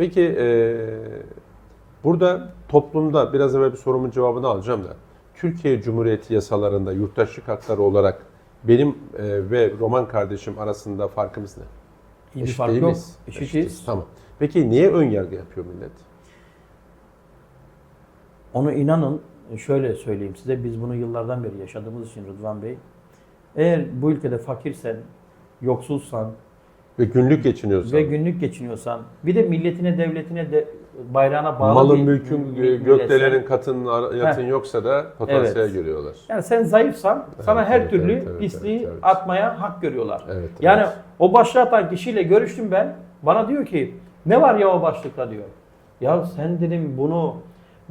Peki e, burada toplumda biraz evvel bir sorumun cevabını alacağım da Türkiye Cumhuriyeti yasalarında yurttaşlık hakları olarak benim e, ve Roman kardeşim arasında farkımız ne? İyi bir fark yok. Eşitiz. Tamam. Peki niye ön yargı yapıyor millet? Onu inanın şöyle söyleyeyim size biz bunu yıllardan beri yaşadığımız için Rıdvan Bey. Eğer bu ülkede fakirsen, yoksulsan Ve günlük geçiniyorsan, ve günlük geçiniyorsan bir de milletine, devletine de bayrağına bağlı malın bir mülkün, mi- e, milletsen- gökdelenin katın ar- yatın Heh. yoksa da potansiyel Evet. görüyorlar. Yani sen zayıfsan sana her evet, türlü evet, evet, pisliği evet, evet. atmaya hak görüyorlar. Evet, Yani evet. o başlığı atan kişiyle görüştüm ben. Bana diyor ki ne var ya o başlıkta diyor. Ya sen dedim bunu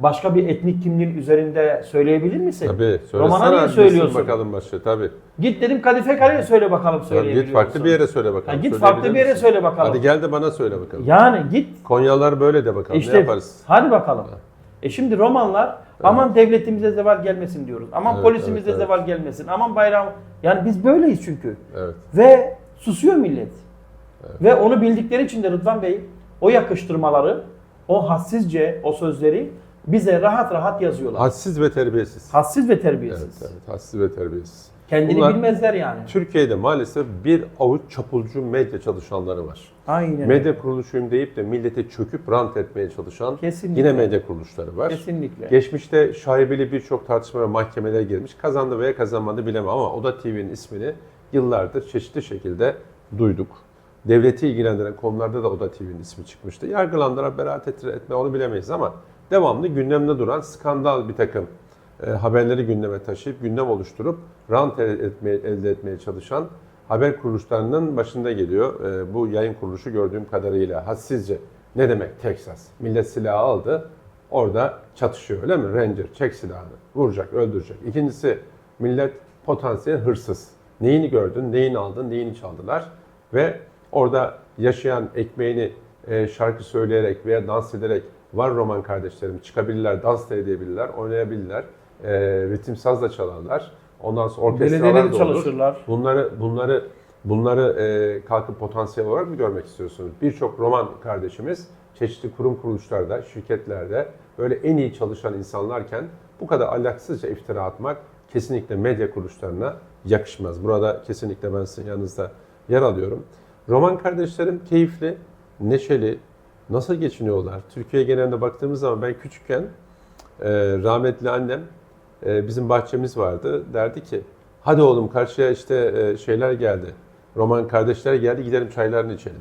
başka bir etnik kimliğin üzerinde söyleyebilir misin? Tabii. Romana niye söylüyorsun? bakalım başlığı. Tabii. Git dedim Kadife Kale'ye söyle bakalım söyleyebiliyor git farklı musun? bir yere söyle bakalım. Ha, git farklı bir yere misin? söyle bakalım. Hadi gel de bana söyle bakalım. Yani git Konyalılar böyle de bakalım. işte ne yaparız? hadi bakalım. E şimdi romanlar aman devletimize zeval gelmesin diyoruz. Aman Evet, polisimize evet, evet. zeval gelmesin. Aman bayrağım. Yani biz böyleyiz çünkü. Evet. Ve susuyor millet. Ve onu bildikleri için de Rıdvan Bey o yakıştırmaları, o hassizce o sözleri bize rahat rahat yazıyorlar. Hadsiz ve terbiyesiz. Hassiz ve Evet, terbiyesiz. evet. Hadsiz ve terbiyesiz. Kendini Bunlar- bilmezler yani. Türkiye'de maalesef bir avuç çapulcu medya çalışanları var. Aynen. Medya kuruluşuyum deyip de millete çöküp rant etmeye çalışan Kesinlikle. yine medya kuruluşları var. Kesinlikle. Geçmişte şaibeli birçok tartışma ve mahkemelere girmiş. Kazandı veya kazanmadı bilemem ama Oda TV'nin ismini yıllardır çeşitli şekilde duyduk. Devleti ilgilendiren konularda da Oda TV'nin ismi çıkmıştı. Yargılandıra beraat etme onu bilemeyiz ama devamlı gündemde duran skandal bir takım e, haberleri gündeme taşıyıp gündem oluşturup rant elde etmeye, çalışan haber kuruluşlarının başında geliyor. E, bu yayın kuruluşu gördüğüm kadarıyla hassizce ne demek Texas? Millet silahı aldı, orada çatışıyor öyle mi? Ranger çek silahını, vuracak, öldürecek. İkincisi millet potansiyel hırsız. Neyini gördün, neyini aldın, neyini çaldılar ve orada yaşayan ekmeğini e, şarkı söyleyerek veya dans ederek var roman kardeşlerim çıkabilirler, dans da edebilirler, oynayabilirler, e, ritim saz da çalarlar. Ondan sonra orkestralar da olur. çalışırlar. Bunları bunları bunları e, kalkıp potansiyel olarak mı görmek istiyorsunuz? Birçok roman kardeşimiz çeşitli kurum kuruluşlarda, şirketlerde böyle en iyi çalışan insanlarken bu kadar ahlaksızca iftira atmak kesinlikle medya kuruluşlarına yakışmaz. Burada kesinlikle ben sizin yanınızda yer alıyorum. Roman kardeşlerim keyifli, neşeli, nasıl geçiniyorlar? Türkiye genelinde baktığımız zaman ben küçükken e, rahmetli annem e, bizim bahçemiz vardı. Derdi ki hadi oğlum karşıya işte e, şeyler geldi. Roman kardeşler geldi gidelim çaylarını içelim.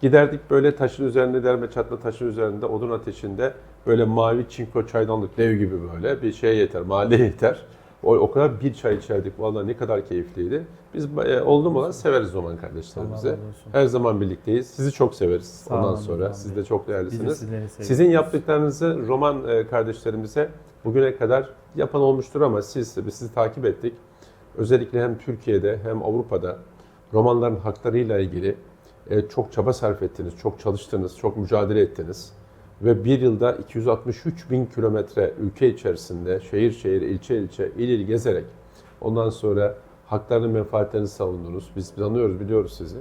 Giderdik böyle taşın üzerinde derme çatma taşın üzerinde odun ateşinde böyle mavi çinko çaydanlık dev gibi böyle bir şey yeter mahalle yeter. O, o kadar bir çay içerdik vallahi ne kadar keyifliydi. Biz e, oldum olan severiz. Allah razı olsun. Her zaman birlikteyiz. Sizi çok severiz Sağ ondan olun, sonra. Rıdvan Siz de çok değerlisiniz. Sizin yaptıklarınızı roman e, kardeşlerimize bugüne kadar yapan olmuştur ama siz biz sizi takip ettik. Özellikle hem Türkiye'de hem Avrupa'da romanların haklarıyla ilgili e, çok çaba sarf ettiniz, çok çalıştınız, çok mücadele ettiniz. Ve bir yılda 263 bin kilometre ülke içerisinde şehir şehir, ilçe ilçe, il il gezerek ondan sonra haklarının menfaatlerini savundunuz. Biz tanıyoruz, biliyoruz sizi.